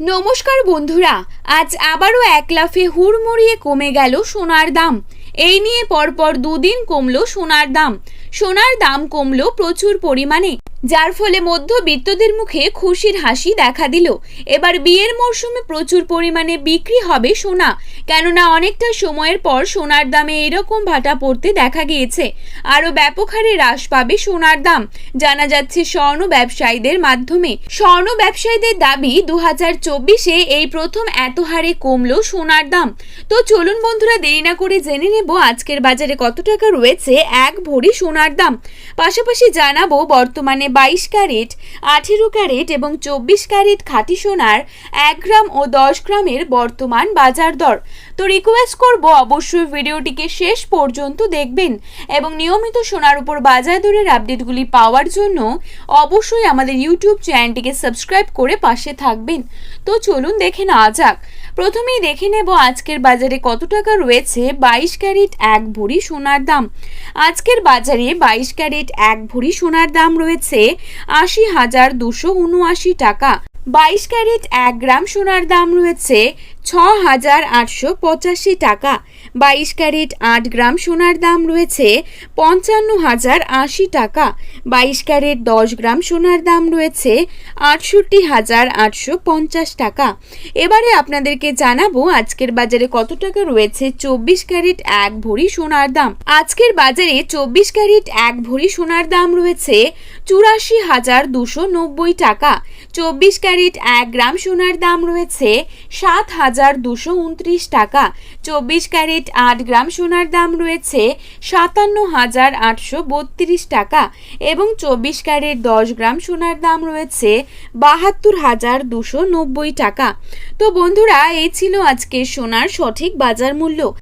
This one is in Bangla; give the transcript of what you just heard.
নমস্কার বন্ধুরা, আজ আবারও এক লাফে হুড়মুড়িয়ে কমে গেল সোনার দাম। এই নিয়ে পরপর দুদিন কমলো সোনার দাম। সোনার দাম কমলো প্রচুর পরিমাণে। যার ফলে মধ্যবিত্তদের মুখে খুশির হাসি দেখা দিল। এবার বিয়ের মরশুমে প্রচুর পরিমাণে বিক্রি হবে সোনা, কেননা অনেকটা সময়ের পর সোনার দামে এরকম ভাটা পড়তে দেখা গিয়েছে। আরও ব্যাপক হারে হ্রাস পাবে সোনার দাম, জানা যাচ্ছে স্বর্ণ ব্যবসায়ীদের মাধ্যমে। স্বর্ণ ব্যবসায়ীদের দাবি দু হাজার চব্বিশে এই প্রথম এত হারে কমলো সোনার দাম। তো চলুন বন্ধুরা, দেরি না করে জেনে নেব আজকের বাজারে কত টাকা রয়েছে, এক ভরি সোনার দাম। পাশাপাশি জানাব বর্তমানে বাইশ ক্যারেট, আঠেরো ক্যারেট এবং চব্বিশ ক্যারেট খাঁটি সোনার এক গ্রাম ও দশ গ্রামের বর্তমান বাজার দর। তো রিকোয়েস্ট করব অবশ্যই ভিডিওটিকে শেষ পর্যন্ত দেখবেন এবং নিয়মিত সোনার উপর বাজার দরের আপডেটগুলি পাওয়ার জন্য অবশ্যই আমাদের ইউটিউব চ্যানেলটিকে সাবস্ক্রাইব করে পাশে থাকবেন। তো চলুন দেখে নেওয়া যাক। প্রথমেই দেখে নেব আজকের বাজারে কত টাকা রয়েছে বাইশ ক্যারেট এক ভরি সোনার দাম। আজকের বাজারে বাইশ ক্যারেট এক ভরি সোনার দাম রয়েছে আশি হাজার দুশো উনআশি টাকা বাইশ ক্যারেট এক গ্রাম সোনার দাম রয়েছে ছ হাজার আটশো পঁচাশি টাকা। বাইশ ক্যারেট আট গ্রাম সোনার দাম রয়েছে পঞ্চান্ন হাজার আশি টাকা। বাইশ ক্যারেট দশ গ্রাম সোনার দাম রয়েছে আটষট্টি হাজার আটশো পঞ্চাশ টাকা। এবারে আপনাদেরকে জানাব আজকের বাজারে কত টাকা রয়েছে চব্বিশ ক্যারেট এক ভরি সোনার দাম। আজকের বাজারে চব্বিশ ক্যারেট এক ভরি সোনার দাম রয়েছে চুরাশি হাজার দুশো নব্বই টাকা। চব্বিশ ক্যারেট এক গ্রাম সোনার দাম রয়েছে সাত হাজার হাজার দুশো উনত্রিশ টাকা, চব্বিশ ক্যারেট আট গ্রাম সোনার দাম রয়েছে সাতান্ন হাজার আটশো বত্রিশ টাকা এবং চব্বিশ ক্যারেট দশ গ্রাম সোনার দাম রয়েছে বাহাত্তর হাজার দুশো নব্বই টাকা। তো বন্ধুরা, এই ছিল আজকে সোনার সঠিক বাজার মূল্য।